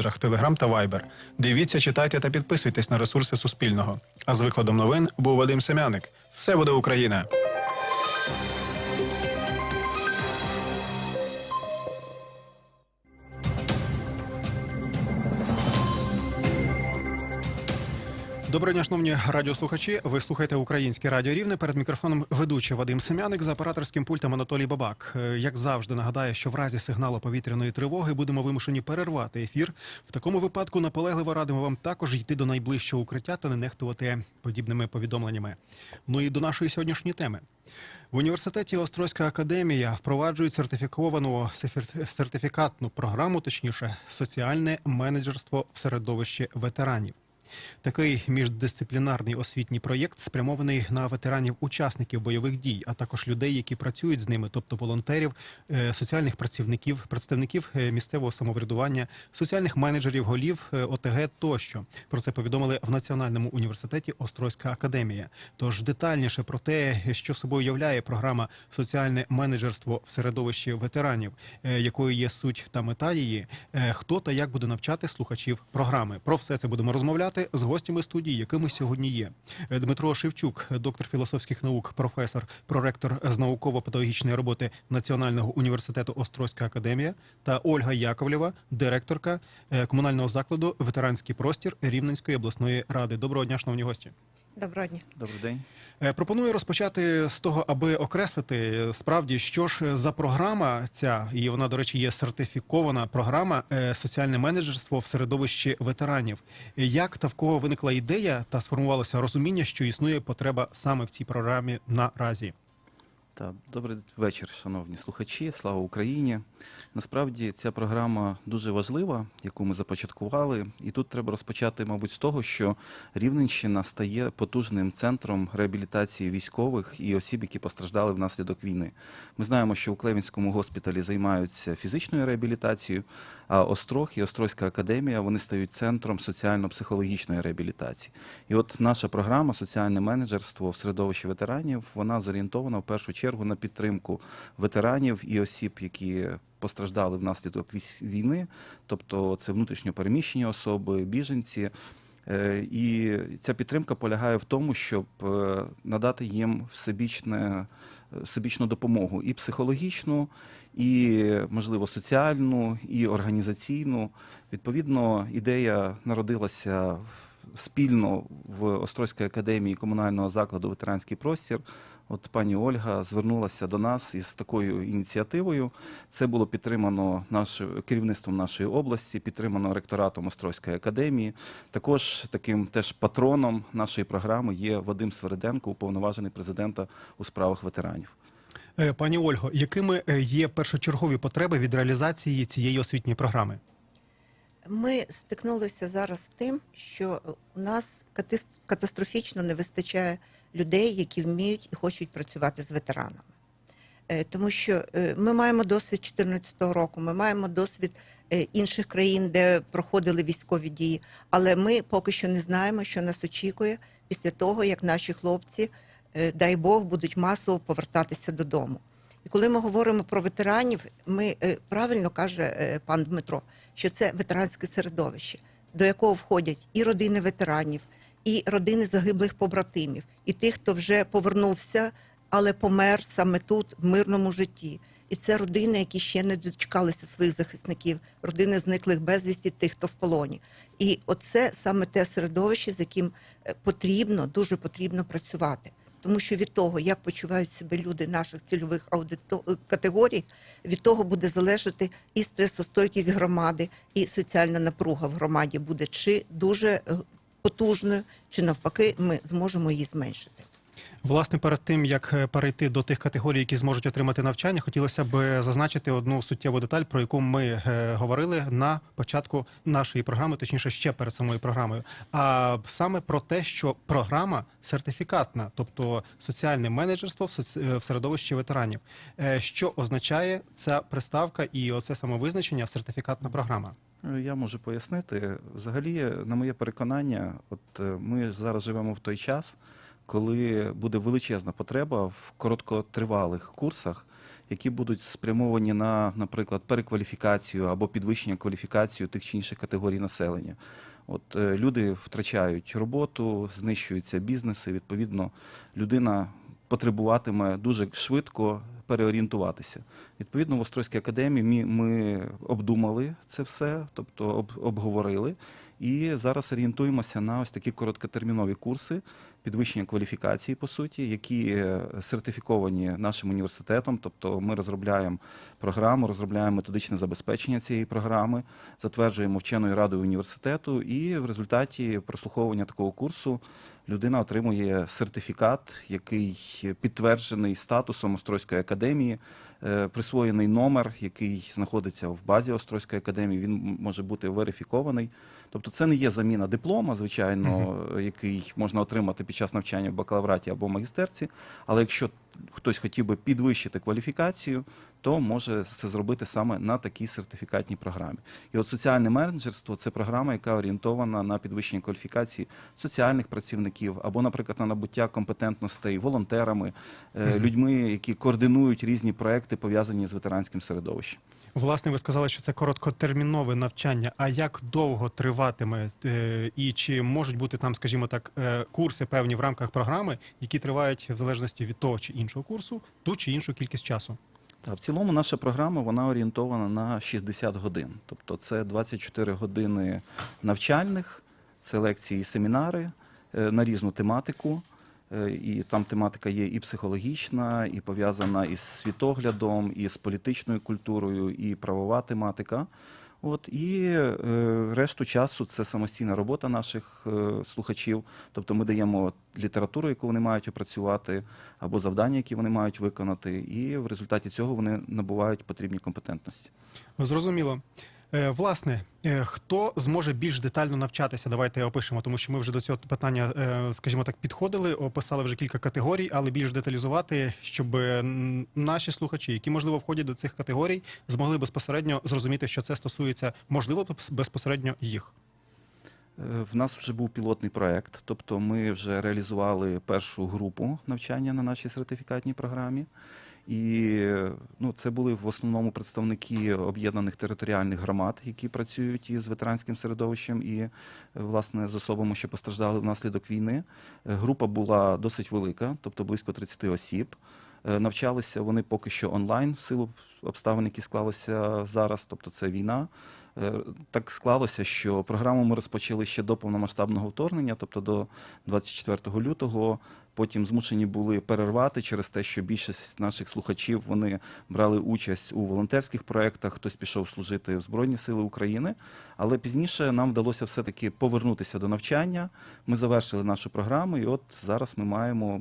месенджерах Telegram та Viber. Дивіться, читайте та підписуйтесь на ресурси Суспільного. А з викладом новин був Вадим Семяник. Все буде Україна! Доброго дня, шановні радіослухачі. Ви слухаєте Українське Радіо Рівне. Перед мікрофоном ведучий Вадим Семяник за операторським пультом Анатолій Бабак. Е, Як завжди, нагадаю, що в разі сигналу повітряної тривоги будемо вимушені перервати ефір. В такому випадку наполегливо радимо вам також йти до найближчого укриття та не нехтувати подібними повідомленнями. Ну і до нашої сьогоднішньої теми. В університеті Острозька академія впроваджують сертифіковану сертифікатну програму, точніше, соціальне менеджерство в середовищі ветеранів. Такий міждисциплінарний освітній проєкт спрямований на ветеранів учасників бойових дій, а також людей, які працюють з ними, тобто волонтерів, е, соціальних працівників, представників е, місцевого самоврядування, соціальних менеджерів, голів е, ОТГ тощо. Про це повідомили в Національному університеті Острозька академія. Тож детальніше про те, що собою являє програма соціальне менеджерство в середовищі ветеранів, якою є суть та мета її, хто та як буде навчати слухачів програми. Про все це будемо розмовляти з гостями студії, якими сьогодні є Е, Дмитро Шевчук, доктор філософських наук, професор, проректор з науково-педагогічної роботи Національного університету Острозька академія, та Ольга Яковлєва, директорка е, комунального закладу Ветеранський простір Рівненської обласної ради. Доброго дня, шановні гості. Доброго дня. Добрий день. Е, Пропоную розпочати з того, аби окреслити справді, що ж за програма ця, і вона, до речі, є сертифікована програма е, соціальне менеджерство в середовищі ветеранів. Е, Як та в кого виникла ідея та сформувалося розуміння, що існує потреба саме в цій програмі наразі? Так, добрий вечір, шановні слухачі. Слава Україні. Насправді ця програма дуже важлива, яку ми започаткували. І тут треба розпочати, мабуть, з того, що Рівненщина стає потужним центром реабілітації військових і осіб, які постраждали внаслідок війни. Ми знаємо, що у Клевінському госпіталі займаються фізичною реабілітацією, а Острог і Острозька академія вони стають центром соціально-психологічної реабілітації. І от наша програма соціальне менеджерство в середовищі ветеранів вона зорієнтована в першу чергу на підтримку ветеранів і осіб, які постраждали внаслідок війни, тобто це внутрішньо переміщені особи, біженці. Е, І ця підтримка полягає в тому, щоб е, надати їм всебічне, всебічну допомогу і психологічну, і, можливо, соціальну, і організаційну. Відповідно, ідея народилася в- спільно в Острозькій академії комунального закладу Ветеранський простір. От пані Ольга звернулася до нас із такою ініціативою. Це було підтримано нашою керівництвом нашої області, підтримано ректоратом Острозької академії. Також таким теж патроном нашої програми є Вадим Свериденко, уповноважений президента у справах ветеранів. Е, Пані Ольго, якими е, є першочергові потреби від реалізації цієї освітньої програми? Ми стикнулися зараз з тим, що у нас катастрофічно не вистачає людей, які вміють і хочуть працювати з ветеранами. Е, Тому що е, ми маємо досвід 2014 року, ми маємо досвід е, інших країн, де проходили військові дії, але ми поки що не знаємо, що нас очікує після того, як наші хлопці, дай Бог, будуть масово повертатися додому. І коли ми говоримо про ветеранів, ми е, правильно каже е, пан Дмитро, що це ветеранське середовище, до якого входять і родини ветеранів, і родини загиблих побратимів, і тих, хто вже повернувся, але помер саме тут, в мирному житті. І це родини, які ще не дочекалися своїх захисників, родини зниклих безвісті, тих, хто в полоні. І оце саме те середовище, з яким е, потрібно, дуже потрібно працювати. Тому що від того, як почувають себе люди наших цільових аудито... категорій, від того буде залежати і стресостойкість громади, і соціальна напруга в громаді буде чи дуже е, потужною, чи навпаки, ми зможемо її зменшити. Власне, перед тим як е, перейти до тих категорій, які зможуть отримати навчання, хотілося б е, зазначити одну суттєву деталь, про яку ми е, говорили на початку нашої програми, точніше, ще перед самою програмою. А саме про те, що програма сертифікатна, тобто соціальне менеджерство в, середовищі ветеранів. Що означає ця приставка і оце самовизначення сертифікатна програма? Я можу пояснити. Взагалі, на моє переконання, от ми зараз живемо в той час, коли буде величезна потреба в короткотривалих курсах, які будуть спрямовані на, наприклад, перекваліфікацію або підвищення кваліфікації тих чи інших категорій населення. От е, люди втрачають роботу, знищуються бізнеси. Відповідно, людина потребуватиме дуже швидко переорієнтуватися. Відповідно, в Острозькій академії ми, ми обдумали це все, тобто об, обговорили. І зараз орієнтуємося на ось такі короткотермінові курси підвищення кваліфікації, по суті, які е, сертифіковані нашим університетом. Тобто ми розробляємо програму, розробляємо методичне забезпечення цієї програми, затверджуємо вченою радою університету, і в результаті прослуховування такого курсу людина отримує сертифікат, який підтверджений статусом Острозької академії, е, присвоєний номер, який знаходиться в базі Острозької академії. Він може бути верифікований. Тобто, це не є заміна диплома, звичайно, який можна отримати під час навчання в бакалавраті або магістерці. Але якщо хтось хотів би підвищити кваліфікацію, то може це зробити саме на такій сертифікатній програмі. І от соціальне менеджерство це програма, яка орієнтована на підвищення кваліфікації соціальних працівників або, наприклад, на набуття компетентностей волонтерами, е, Мгм. людьми, які координують різні проекти, пов'язані з ветеранським середовищем. Власне, ви сказали, що це короткотермінове навчання. А як довго триватиме? Е, І чи можуть бути там, скажімо так, е, курси певні в рамках програми, які тривають в залежності від того чи іншого курсу, ту чи іншу кількість часу? Та в цілому наша програма вона орієнтована на 60 годин. Тобто це 24 години навчальних, це лекції і семінари е, на різну тематику. Е, І там тематика є і психологічна, і пов'язана із світоглядом, і з політичною культурою, і правова тематика. От і е, решту часу це самостійна робота наших е, слухачів. Тобто ми даємо літературу, яку вони мають опрацювати, або завдання, які вони мають виконати, і в результаті цього вони набувають потрібні компетентності. Зрозуміло. Е, Власне, е, хто зможе більш детально навчатися? Давайте опишемо, тому що ми вже до цього питання, е, скажімо так, підходили, описали вже кілька категорій, але більш деталізувати, щоб наші слухачі, які можливо входять до цих категорій, змогли безпосередньо зрозуміти, що це стосується, можливо, безпосередньо їх. В нас вже був пілотний проект, тобто ми вже реалізували першу групу навчання на нашій сертифікатній програмі. І ну, це були в основному представники об'єднаних територіальних громад, які працюють із ветеранським середовищем і е, власне з особами, що постраждали внаслідок війни. Е, Група була досить велика, тобто близько 30 осіб. Е, Навчалися вони поки що онлайн в силу обставин, які склалися зараз, тобто це війна. Е, Так склалося, що програму ми розпочали ще до повномасштабного вторгнення, тобто до 24 лютого. Потім змушені були перервати через те, що більшість наших слухачів вони брали участь у волонтерських проєктах, хтось пішов служити в Збройні Сили України. Але пізніше нам вдалося все-таки повернутися до навчання. Ми завершили нашу програму, і от зараз ми маємо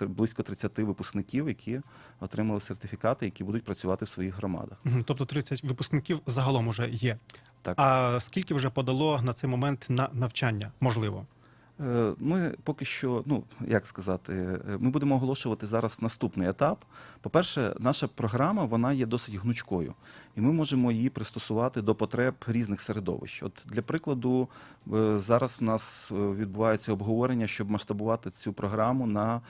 близько 30 випускників, які отримали сертифікати, які будуть працювати в своїх громадах. Тобто 30 випускників загалом уже є. Так. А скільки вже подало на цей момент на навчання? Можливо. Е, Ми поки що, ну як сказати, е, ми будемо оголошувати зараз наступний етап. По-перше, наша програма вона є досить гнучкою, і ми можемо її пристосувати до потреб різних середовищ. От для прикладу, е, зараз у нас відбувається обговорення, щоб масштабувати цю програму на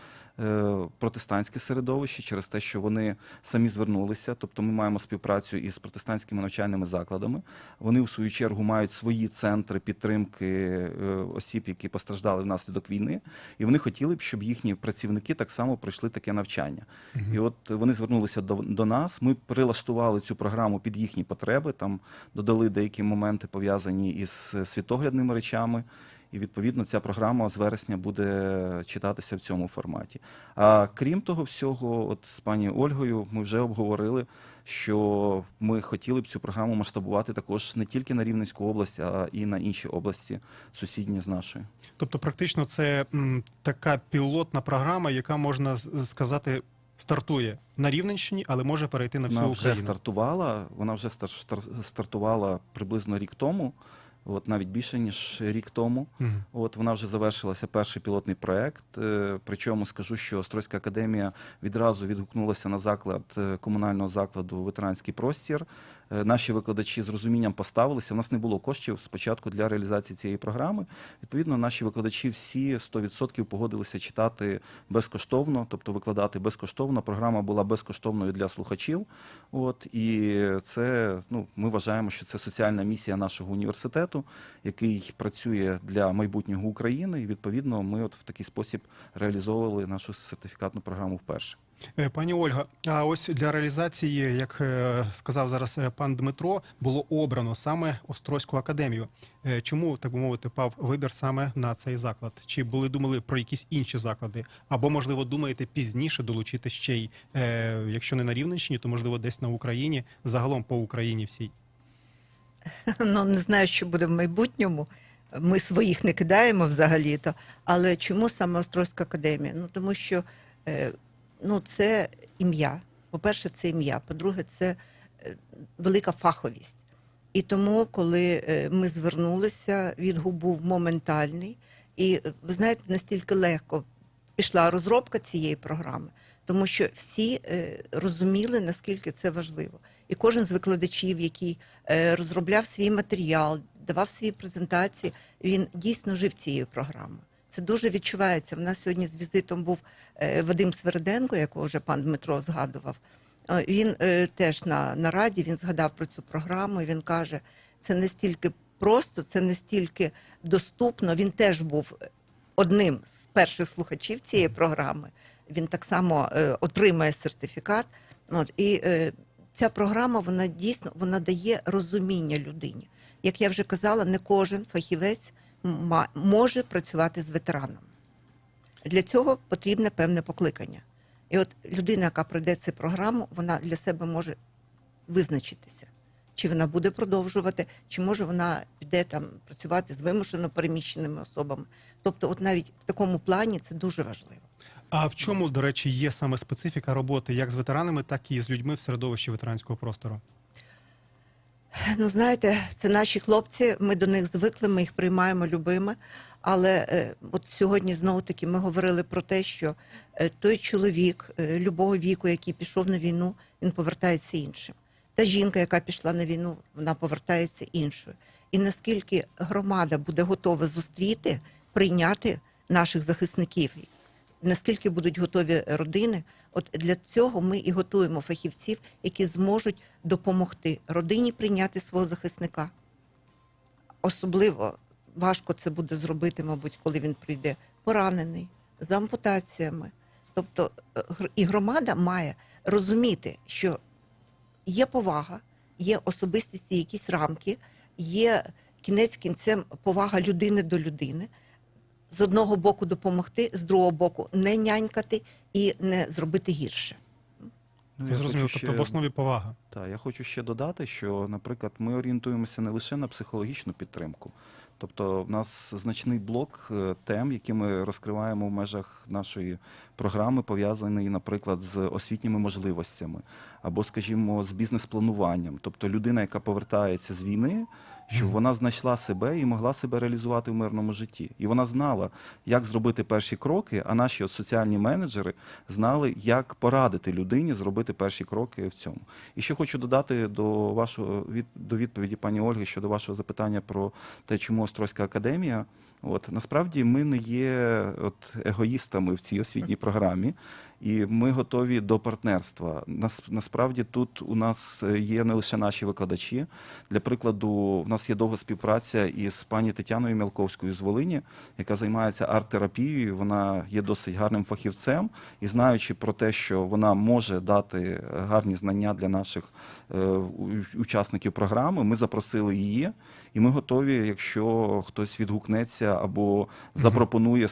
протестантське середовище через те, що вони самі звернулися. Тобто ми маємо співпрацю із протестантськими навчальними закладами. Вони в свою чергу мають свої центри підтримки е, осіб, які постраждали внаслідок війни, і вони хотіли б, щоб їхні працівники так само пройшли таке навчання. І от вони звернулися до, до нас. Ми прилаштували цю програму під їхні потреби. Там додали деякі моменти пов'язані із е, світоглядними речами. І відповідно ця програма з вересня буде читатися в цьому форматі. А крім того всього, от з пані Ольгою ми вже обговорили, що ми хотіли б цю програму масштабувати також не тільки на Рівненську область, а і на інші області, сусідні з нашою. Тобто, практично, це м, така пілотна програма, яка можна сказати стартує на Рівненщині, але може перейти на всю Вона вже Україну. стартувала. Вона вже стар- стар- стартувала приблизно рік тому, от навіть більше ніж рік тому. Мгм. От вона вже завершилася перший пілотний проект. е, Причому скажу, що Острозька академія відразу відгукнулася на заклад е, комунального закладу ветеранський простір. Е, наші викладачі з розумінням поставилися. У нас не було коштів спочатку для реалізації цієї програми. Відповідно, наші викладачі всі 100% погодилися читати безкоштовно, тобто викладати безкоштовно. Програма була безкоштовною для слухачів. От і це ну ми вважаємо, що це соціальна місія нашого університету, який працює для майбутнього України. І відповідно, ми от в такий спосіб реалізовували нашу сертифікатну програму вперше. Е, Пані Ольга, а ось для реалізації, як е, сказав зараз е, пан Дмитро, було обрано саме Острозьку академію. Чому так би мовити пав вибір саме на цей заклад? Чи були думали про якісь інші заклади? Або можливо думаєте пізніше долучити ще й, якщо не на Рівненщині, то можливо десь на Україні, загалом по Україні всій. Ну, не знаю, що буде в майбутньому. Ми своїх не кидаємо взагалі-то. Але чому саме Острозька академія? Ну, тому що ну, це ім'я. По-перше, це ім'я. По-друге, це е, велика фаховість. І тому, коли е, ми звернулися, відгук був моментальний. І е, ви знаєте, настільки легко пішла розробка цієї програми, тому що всі розуміли, наскільки це важливо. І кожен з викладачів, який розробляв свій матеріал, давав свої презентації, він дійсно жив цією програмою. Це дуже відчувається. В нас сьогодні з візитом був е, Вадим Свериденко, якого вже пан Дмитро згадував. Е, Він е, теж на, на раді він згадав про цю програму. і Він каже, це не стільки просто, це не стільки доступно. Він теж був одним з перших слухачів цієї програми. Він так само отримає сертифікат. От, і ця програма вона дійсно вона дає розуміння людині. Як я вже казала, не кожен фахівець може працювати з ветеранами. Для цього потрібне певне покликання. І от людина, яка пройде цю програму, вона для себе може визначитися, чи вона буде продовжувати, чи може вона піде там працювати з вимушено переміщеними особами. Тобто, от навіть в такому плані це дуже важливо. А в чому, до речі, є саме специфіка роботи як з ветеранами, так і з людьми в середовищі ветеранського простору? Ну, знаєте, це наші хлопці, ми до них звикли, ми їх приймаємо любими. Але е, от сьогодні знову таки ми говорили про те, що е, той чоловік е, любого віку, який пішов на війну, він повертається іншим. Та жінка, яка пішла на війну, вона повертається іншою. І наскільки громада буде готова зустріти, прийняти наших захисників, наскільки будуть готові родини, от для цього ми і готуємо фахівців, які зможуть допомогти родині прийняти свого захисника. Особливо важко це буде зробити, мабуть, коли він прийде поранений, з ампутаціями. Тобто е, і громада має розуміти, що є повага, є особистісті, якісь рамки, є кінець кінцем повага людини до людини. З одного боку допомогти, з другого боку не нянькати і не зробити гірше. Ну, Я зрозумів, хочу тобто в основі повага. Так, я хочу ще додати, що, наприклад, ми орієнтуємося не лише на психологічну підтримку. Тобто, в нас значний блок е, тем, які ми розкриваємо в межах нашої програми, пов'язаний, наприклад, з освітніми можливостями або, скажімо, з бізнес-плануванням. Тобто людина, яка повертається з війни, щоб вона знайшла себе і могла себе реалізувати в мирному житті. І вона знала, як зробити перші кроки, а наші соціальні менеджери знали, як порадити людині зробити перші кроки в цьому. І ще хочу додати до вашого від до відповіді пані Ольги щодо вашого запитання про те, чому Острозька академія. От насправді ми не є от егоїстами в цій освітній програмі, і ми готові до партнерства. Нас насправді тут у нас є не лише наші викладачі. Для прикладу, в нас є довга співпраця із пані Тетяною Мілковською з Волині, яка займається арт-терапією. Вона є досить гарним фахівцем, і знаючи про те, що вона може дати гарні знання для наших е, учасників програми, ми запросили її. І ми готові, якщо хтось відгукнеться або запропонує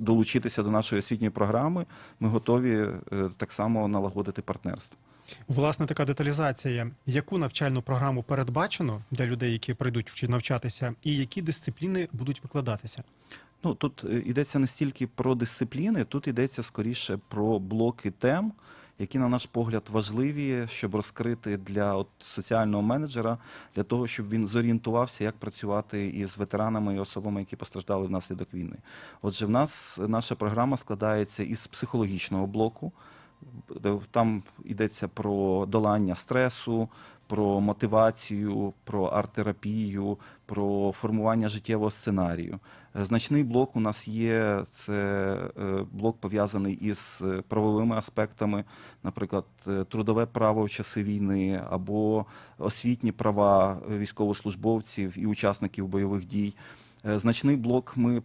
долучитися до нашої освітньої програми, ми готові е, так само налагодити партнерство. Власне, така деталізація. Яку навчальну програму передбачено для людей, які прийдуть навчатися, і які дисципліни будуть викладатися? Ну тут е, йдеться не стільки про дисципліни, тут йдеться скоріше про блоки тем, які, на наш погляд, важливі, щоб розкрити для от, соціального менеджера, для того, щоб він зорієнтувався, як працювати із ветеранами і особами, які постраждали внаслідок війни. Отже, в нас наша програма складається із психологічного блоку. де Там йдеться про долання стресу, про мотивацію, про арт-терапію, про формування життєвого сценарію. Е, Значний блок у нас є це е, блок пов'язаний із е, правовими аспектами, наприклад, трудове право в часи війни або освітні права військовослужбовців і учасників бойових дій. Е, Значний блок ми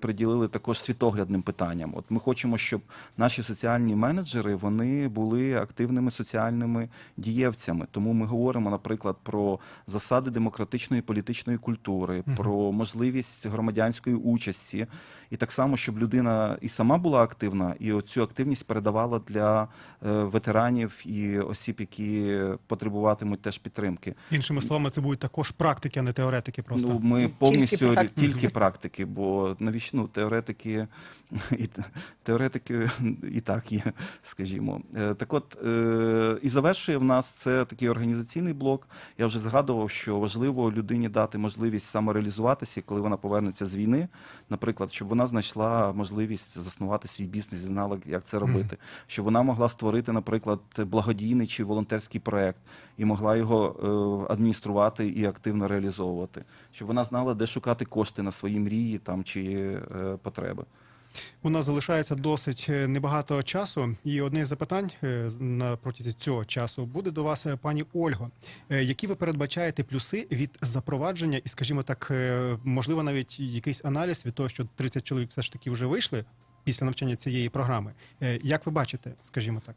приділили також світоглядним питанням. От ми хочемо, щоб наші соціальні менеджери вони були активними соціальними дієвцями. Тому ми говоримо, наприклад, про засади демократичної політичної культури, про можливість громадянської участі, і так само, щоб людина і сама була активна, і оцю активність передавала для е, ветеранів і осіб, які потребуватимуть теж підтримки. Іншими словами, це будуть також практики, а не теоретики. Просто Ну, ми повністю практики. тільки практики, бо навіщо ну, теоретики і теоретики і так є, скажімо. Е, Так от е, і завершує в нас це такий організаційний блок. Я вже згадував, що важливо людині дати можливість самореалізуватися, коли вона повернеться з війни, наприклад, щоб вона знайшла можливість заснувати свій бізнес і знала, як це робити, щоб вона могла створити, наприклад, благодійний чи волонтерський проект і могла його е, адмініструвати і активно реалізовувати, щоб вона знала, де шукати кошти на свої мрії там чи е, потреби. У нас залишається досить е, небагато часу, і одне із запитань е, на протязі цього часу буде до вас, е, пані Ольго. Е, Які ви передбачаєте плюси від запровадження, і, скажімо так, е, можливо, навіть якийсь аналіз від того, що 30 чоловік все ж таки вже вийшли після навчання цієї програми. Е, Як ви бачите, скажімо так?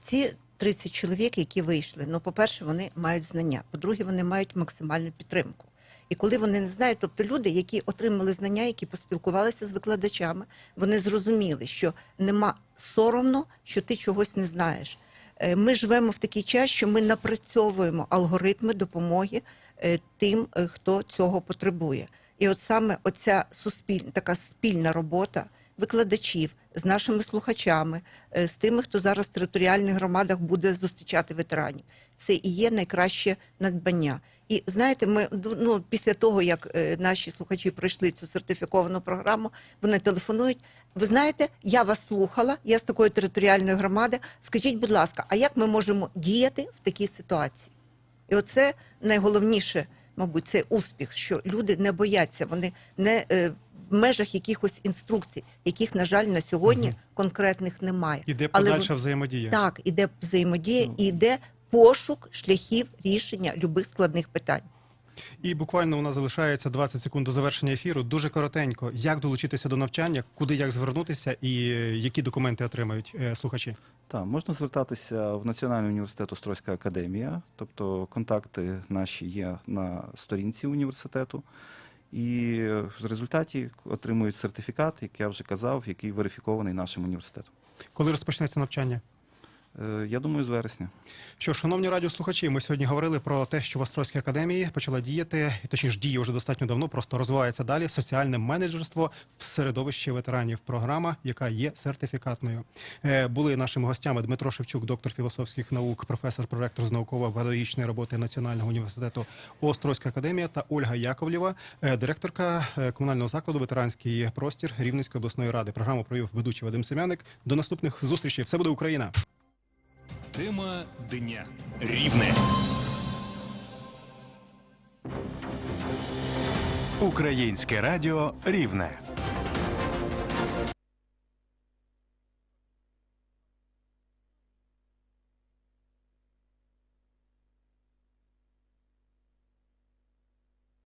Ці 30 чоловік, які вийшли, ну, по-перше, вони мають знання. По-друге, вони мають максимальну підтримку. І коли вони не знають, тобто люди, які отримали знання, які поспілкувалися з викладачами, вони зрозуміли, що нема соромно, що ти чогось не знаєш. Е, Ми живемо в такий час, що ми напрацьовуємо алгоритми допомоги е, тим, е, хто цього потребує. І от саме оця суспільна така спільна робота викладачів з нашими слухачами, з тими, хто зараз в територіальних громадах буде зустрічати ветеранів. Це і є найкраще надбання. І знаєте, ми ну, після того, як е, наші слухачі пройшли цю сертифіковану програму, вони телефонують. Ви знаєте, я вас слухала, я з такої територіальної громади. Скажіть, будь ласка, а як ми можемо діяти в такій ситуації? І оце найголовніше, мабуть, це успіх, що люди не бояться, вони не е, в межах якихось інструкцій, яких, на жаль, на сьогодні конкретних немає. Іде Але подальша взаємодія. Так, іде взаємодія, Ну. і йде пошук шляхів рішення любих складних питань. І буквально у нас залишається 20 секунд до завершення ефіру. Дуже коротенько. Як долучитися до навчання, куди як звернутися, і е, які документи отримають е, слухачі? Так, можна звертатися в Національний університет Острозька академія, тобто контакти наші є на сторінці університету. І в результаті отримують сертифікат, як я вже казав, який верифікований нашим університетом. Коли розпочнеться навчання? Е, Я думаю, з вересня. Що, ж, шановні радіослухачі, ми сьогодні говорили про те, що в Острозькій академії почала діяти, і точніше діє вже достатньо давно, просто розвивається далі соціальне менеджерство в середовищі ветеранів. Програма, яка є сертифікатною. Е, Були нашими гостями Дмитро Шевчук, доктор філософських наук, професор, проректор з науково-педагогічної роботи Національного університету Острозька академія та Ольга Яковлєва, е, директорка комунального закладу Ветеранський простір Рівненської обласної ради. Програму провів ведучий Вадим Семяник. До наступних зустрічей. Все буде Україна. Тема дня рівне. Українське радіо Рівне.